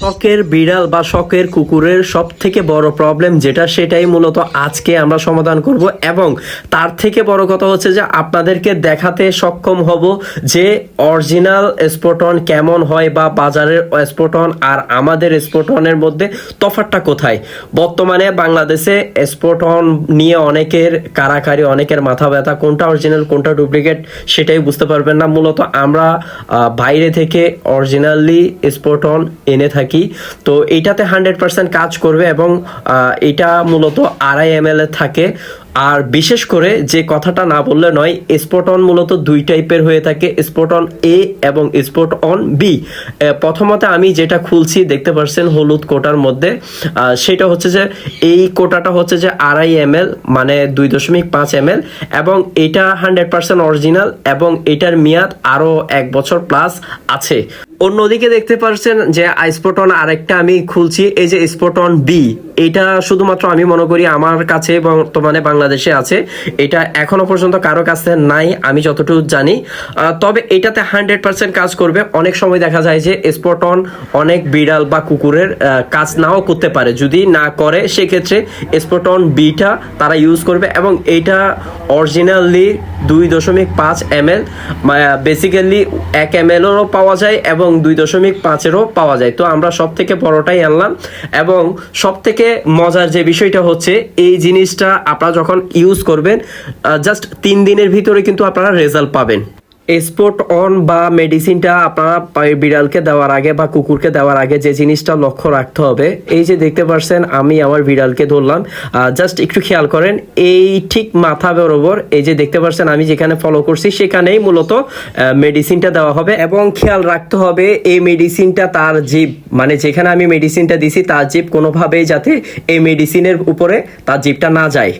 শখের বিড়াল বা শখের কুকুরের সব থেকে বড় প্রবলেম যেটা সেটাই মূলত আজকে আমরা সমাধান করব এবং তার থেকে বড় কথা হচ্ছে যে আপনাদেরকে দেখাতে সক্ষম হব যে অরিজিনাল স্পোটন কেমন হয় বা বাজারের স্পোটন আর আমাদের স্পোটনের মধ্যে তফাৎটা কোথায়? বর্তমানে বাংলাদেশে স্পোটন নিয়ে অনেকের কারাকারি, অনেকের মাথা ব্যথা, কোনটা অরিজিনাল কোনটা ডুপ্লিকেট সেটাই বুঝতে পারবেন না। মূলত আমরা বাইরে থেকে অরিজিনালি স্পোটন এনে থাকি। তো এইটাতে হান্ড্রেড পার্সেন্ট কাজ করবে এবং এটা মূলত আড়াই এম থাকে। আর বিশেষ করে যে কথাটা না বললে নয় স্পট অন মূলত দুই টাইপের হয়ে থাকে স্পট অন এ এবং স্পট অন বি প্রথমত আমি যেটা খুলছি, দেখতে পাচ্ছেন হলুদ কোটার মধ্যে সেটা হচ্ছে যে এই কোটাটা হচ্ছে যে আড়াই এম মানে দুই দশমিক পাঁচ এম এবং এটা হান্ড্রেড পার্সেন্ট অরিজিনাল, এবং এটার মেয়াদ আরও এক বছর প্লাস আছে। অন্যদিকে দেখতে পাচ্ছেন যে স্পটন আরেকটা আমি খুলছি, এই যে স্পটন বি এটা শুধুমাত্র আমি মনে করি আমার কাছে বর্তমানে বাংলাদেশে আছে। এটা এখনও পর্যন্ত কারও কাছে নাই, আমি যতটুকু জানি। তবে এটাতে হান্ড্রেড পার্সেন্ট কাজ করবে। অনেক সময় দেখা যায় যে স্পটন অনেক বিড়াল বা কুকুরের কাজ নাও করতে পারে। যদি না করে, সেক্ষেত্রে স্পটন বিটা তারা ইউজ করবে এবং এটা অরিজিনালি দুই দশমিক পাঁচ এম এল বেসিক্যালি এক এম এলও পাওয়া যায় এবং দুই দশমিক পাঁচেরও পাওয়া যায়। তো আমরা সব থেকে বড়টাই আনলাম এবং সব থেকে মজার যে বিষয়টা হচ্ছে, এই জিনিসটা আপনারা যখন ইউজ করবেন জাস্ট তিন দিনের ভিতরে কিন্তু আপনারা রেজাল্ট পাবেন। স্পোর্ট অন বা মেডিসিনটা আপনারা বিড়ালকে দেওয়ার আগে বা কুকুরকে দেওয়ার আগে যে জিনিসটা লক্ষ্য রাখতে হবে, এই যে দেখতে পাচ্ছেন আমি আমার বিড়ালকে ধরলাম। জাস্ট একটু খেয়াল করেন, এই ঠিক মাথা বরাবর, এই যে দেখতে পাচ্ছেন আমি যেখানে ফলো করছি, সেখানেই মূলত মেডিসিনটা দেওয়া হবে এবং খেয়াল রাখতে হবে এই মেডিসিনটা তার জিপ মানে যেখানে আমি মেডিসিনটা দিছি তার জিপ কোনোভাবেই যাতে এই মেডিসিনের উপরে তার জিপটা না যায়।